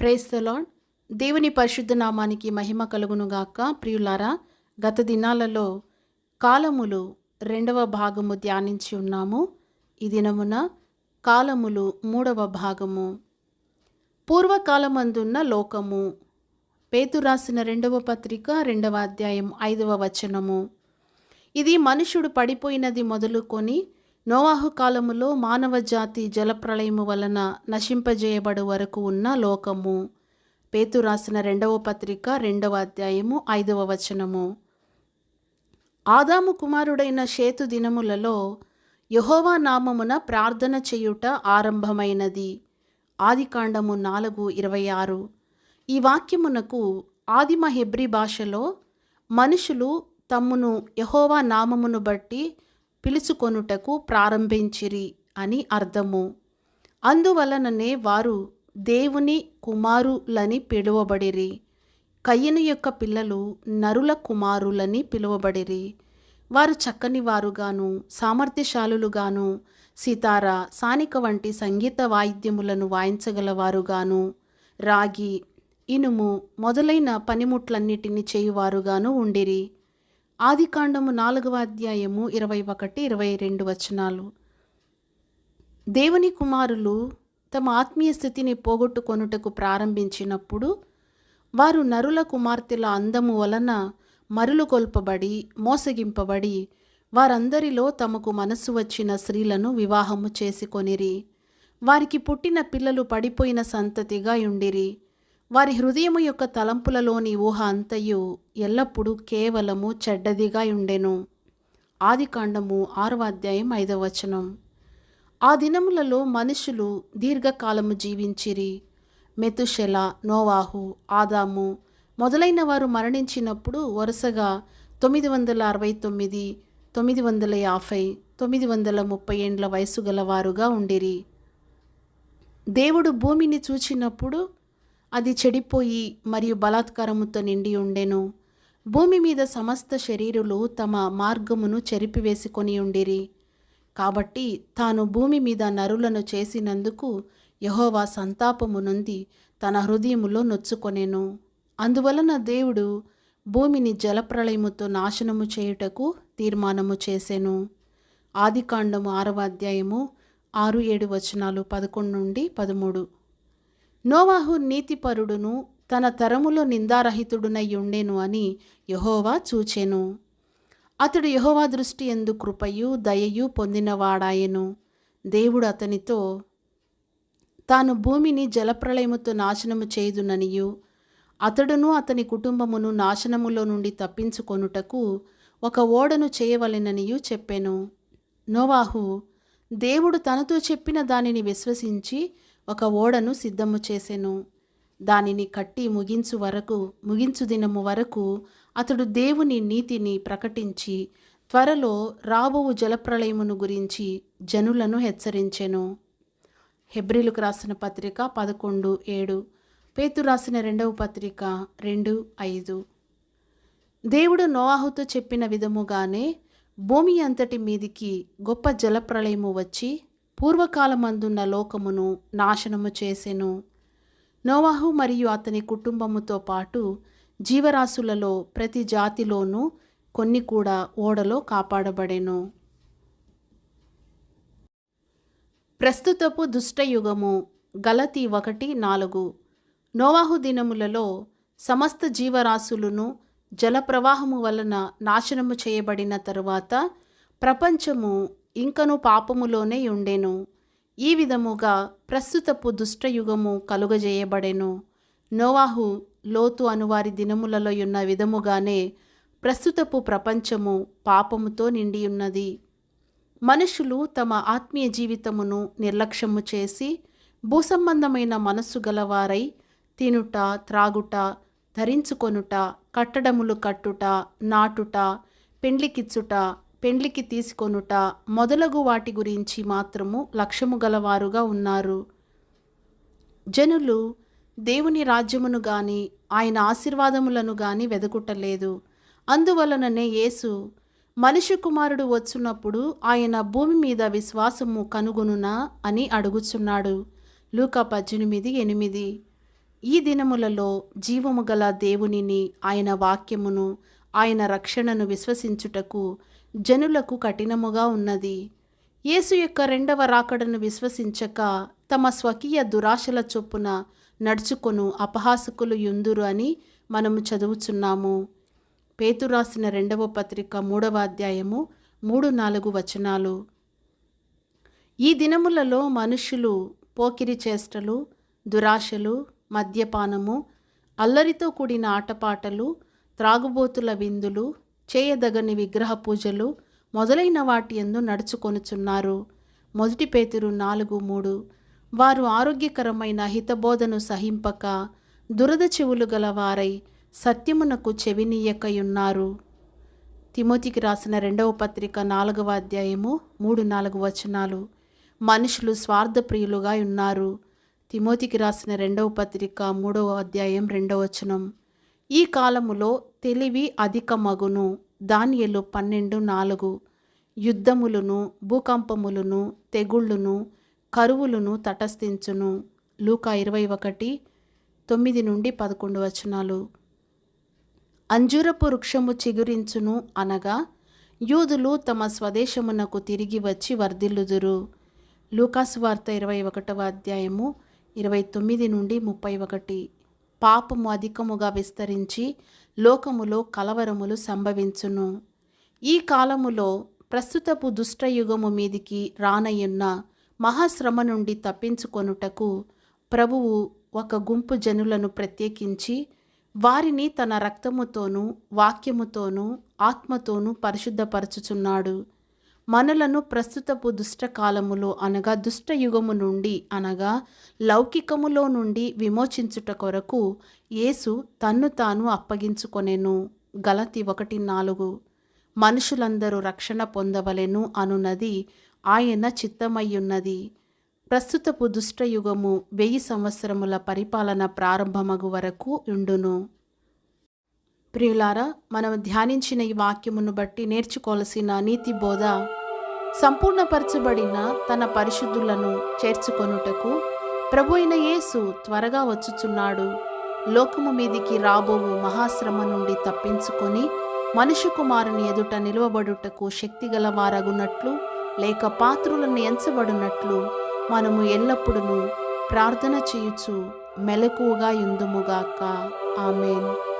Praise the Lord దేవుని పరిశుద్ధ నామానికి మహిమ కలుగునుగాక ప్రియులారా గత దినాలలో కాలములు రెండవ భాగము ధ్యానించి ఉన్నాము. ఈ దినమున కాలములు మూడవ భాగము. పూర్వకాలమందున్న లోకము పేతు రాసిన రెండవ పత్రిక రెండవ అధ్యాయం ఐదవ వచనము. ఇది మనుషుడు పడిపోయినది మొదలుకొని నోవాహు కాలములో మానవ జాతి జలప్రళయము వలన నశింపజేయబడు వరకు ఉన్న లోకము. పేతు రాసిన రెండవ పత్రిక రెండవ అధ్యాయము ఐదవ వచనము. ఆదాము కుమారుడైన షేతు దినములలో యహోవా నామమున ప్రార్థన చేయుట ఆరంభమైనది. ఆదికాండము నాలుగు ఇరవై ఆరు. ఈ వాక్యమునకు ఆదిమ హెబ్రి భాషలో మనుషులు తమ్మును యహోవా నామమును బట్టి పిలుచుకొనుటకు ప్రారంభించిరి అని అర్థము. అందువలననే వారు దేవుని కుమారులని పిలువబడిరి. కయ్యను యొక్క పిల్లలు నరుల కుమారులని పిలువబడిరి. వారు చక్కని వారుగాను సామర్థ్యశాలులుగాను సితార సానిక వంటి సంగీత వాయిద్యములను వాయించగలవారుగాను రాగి ఇనుము మొదలైన పనిముట్లన్నిటిని చేయువారుగాను ఉండిరి. ఆదికాండము నాలుగవ అధ్యాయము ఇరవై ఒకటి ఇరవై రెండు వచనాలు. దేవుని కుమారులు తమ ఆత్మీయ స్థితిని పోగొట్టుకొనుటకు ప్రారంభించినప్పుడు వారు నరుల కుమార్తెల అందము వలన మరులు కొల్పబడి మోసగింపబడి వారందరిలో తమకు మనసు వచ్చిన స్త్రీలను వివాహము చేసుకొనిరి. వారికి పుట్టిన పిల్లలు పడిపోయిన సంతతిగా ఉండిరి. వారి హృదయము యొక్క తలంపులలోని ఊహ అంతయు ఎల్లప్పుడూ కేవలము చెడ్డదిగా ఉండెను. ఆదికాండము ఆరవ అధ్యాయం ఐదవ వచనం. ఆ దినములలో మనుషులు దీర్ఘకాలము జీవించిరి. మెతుషెల నోవాహు ఆదాము మొదలైన వారు మరణించినప్పుడు వరుసగా తొమ్మిది వందల అరవై తొమ్మిది తొమ్మిది వందల యాభై తొమ్మిది వందల ముప్పై ఏండ్ల వయసు గలవారుగా ఉండిరి. దేవుడు భూమిని చూచినప్పుడు అది చెడిపోయి మరియు బలాత్కారముతో నిండి ఉండెను. భూమి మీద సమస్త శరీరులు తమ మార్గమును చెరిపివేసుకొని ఉండిరి. కాబట్టి తాను భూమి మీద నరులను చేసినందుకు యహోవా సంతాపము నుండి తన హృదయములో నొచ్చుకొనెను. అందువలన దేవుడు భూమిని జలప్రళయముతో నాశనము చేయుటకు తీర్మానము చేసెను. ఆదికాండము ఆరవ అధ్యాయము ఆరు ఏడు వచనాలు పదకొండు నుండి పదమూడు. నోవాహు నీతిపరుడును తన తరములో నిందారహితుడునై ఉండెను అని యహోవా చూచెను. అతడు యహోవా దృష్టి ఎందు కృపయు దయయు పొందినవాడాయెను. దేవుడు అతనితో తాను భూమిని జలప్రళయముతో నాశనము చేయుదుననియు అతడును అతని కుటుంబమును నాశనములో నుండి తప్పించుకొనుటకు ఒక ఓడను చేయవలెననియు చెప్పెను. నోవాహు దేవుడు తనతో చెప్పిన దానిని విశ్వసించి ఒక ఓడను సిద్ధము చేసెను. దానిని కట్టి ముగించు వరకు ముగించు దినము వరకు అతడు దేవుని నీతిని ప్రకటించి త్వరలో రాబోవు జలప్రళయమును గురించి జనులను హెచ్చరించెను. హెబ్రిలకు రాసిన పత్రిక పదకొండు ఏడు పేతు రాసిన రెండవ పత్రిక రెండు ఐదు. దేవుడు నోవాహుతో చెప్పిన విధముగానే భూమి అంతటి మీదికి గొప్ప జలప్రళయము వచ్చి పూర్వకాలమందున్న లోకమును నాశనము చేసెను. నోవాహు మరియు అతని కుటుంబముతో పాటు జీవరాశులలో ప్రతి జాతిలోనూ కొన్ని కూడా ఓడలో కాపాడబడెను. ప్రస్తుతపు దుష్టయుగము గలతి ఒకటి నాలుగు. నోవాహు దినములలో సమస్త జీవరాశులను జలప్రవాహము వలన నాశనము చేయబడిన తరువాత ప్రపంచము ఇంకను పాపములోనే ఉండెను ఈ విధముగా ప్రస్తుతపు దుష్టయుగము కలుగజేయబడెను. నోవాహు లోతు అనువారి దినములలో ఉన్న విధముగానే ప్రస్తుతపు ప్రపంచము పాపముతో నిండి ఉన్నది మనుషులు తమ ఆత్మీయ జీవితమును నిర్లక్ష్యము చేసి భూసంబంధమైన మనస్సు గలవారై తినుట త్రాగుట ధరించుకొనుట కట్టడములు కట్టుట నాటుట పెండ్లికిచ్చుట పెండ్లికి తీసుకొనుట మొదలగు వాటి గురించి మాత్రము లక్ష్యము గలవారుగా ఉన్నారు. జనులు దేవుని రాజ్యమును గాని ఆయన ఆశీర్వాదములను గాని వెదకుటలేదు. అందువలననే యేసు మనిషి కుమారుడు వచ్చినప్పుడు ఆయన భూమి మీద విశ్వాసము కనుగొనునా అని అడుగుచున్నాడు. లూకా పద్దెనిమిది ఎనిమిది. ఈ దినములలో జీవము గల దేవునిని ఆయన వాక్యమును ఆయన రక్షణను విశ్వసించుటకు జనులకు కఠినముగా ఉన్నది. యేసు యొక్క రెండవ రాకడను విశ్వసించక తమ స్వకీయ దురాశల చొప్పున నడుచుకొను అపహాసకులు యుందురు అని మనము చదువుచున్నాము. పేతు రాసిన రెండవ పత్రిక మూడవ అధ్యాయము మూడు నాలుగు వచనాలు. ఈ దినములలో మనుషులు పోకిరి చేష్టలు దురాశలు మద్యపానము అల్లరితో కూడిన ఆటపాటలు త్రాగుబోతుల విందులు చేయదగని విగ్రహ పూజలు మొదలైన వాటి ఎందు నడుచుకొనుచున్నారు. మొదటి పేతురు నాలుగు మూడు. వారు ఆరోగ్యకరమైన హితబోధను సహింపక దురద చెవులు గల వారై సత్యమునకు చెవినీయకయున్నారు. తిమోతికి రాసిన రెండవ పత్రిక నాలుగవ అధ్యాయము మూడు నాలుగు వచనాలు. మనుషులు స్వార్థప్రియులుగా ఉన్నారు తిమోతికి రాసిన రెండవ పత్రిక మూడవ అధ్యాయం రెండవ వచనం. ఈ కాలములో తెలివి అధికమగును. దానియలు పన్నెండు నాలుగు. యుద్ధములను భూకంపములను తెగుళ్ళును కరువులను తటస్థించును. లూకా ఇరవై ఒకటి తొమ్మిది నుండి పదకొండు వచనాలు. అంజూరపు వృక్షము చిగురించును అనగా యూదులు తమ స్వదేశమునకు తిరిగి వచ్చి వర్ధిల్లుదురు. లూకాసు వార్త ఇరవై ఒకటవ అధ్యాయము ఇరవై తొమ్మిది నుండి ముప్పై ఒకటి. పాపము అధికముగా విస్తరించి లోకములో కలవరములు సంభవించును. ఈ కాలములో ప్రస్తుతపు దుష్టయుగము మీదికి రానయున్న మహాశ్రమ నుండి తప్పించుకొనుటకు ప్రభువు ఒక గుంపు జనులను ప్రత్యేకించి వారిని తన రక్తముతోనూ వాక్యముతోనూ ఆత్మతోనూ పరిశుద్ధపరచుచున్నాడు. మనలను ప్రస్తుతపు దుష్టకాలములో అనగా దుష్టయుగము నుండి అనగా లౌకికములో నుండి విమోచించుట కొరకు యేసు తన్ను తాను అప్పగించుకొనెను. గలతి ఒకటి నాలుగు. మనుషులందరూ రక్షణ పొందవలెను అనున్నది ఆయన చిత్తమయ్యున్నది. ప్రస్తుతపు దుష్టయుగము వెయ్యి సంవత్సరముల పరిపాలన ప్రారంభమగు వరకు ఉండును. ప్రియులారా మనం ధ్యానించిన ఈ వాక్యమును బట్టి నేర్చుకోవలసిన నీతి బోధ సంపూర్ణపరచబడిన తన పరిశుద్ధులను చేర్చుకొనుటకు ప్రభు అయిన యేసు త్వరగా వచ్చుచున్నాడు. లోకము మీదికి రాబోవు మహాశ్రమ నుండి తప్పించుకొని మనుషు కుమారుని ఎదుట నిలువబడుటకు శక్తిగల గలవారగున్నట్లు లేక పాత్రులను ఎంచబడినట్లు మనము ఎల్లప్పుడూ ప్రార్థన చేయుచు మెలకువగా యుందుముగాక. ఆమెన్.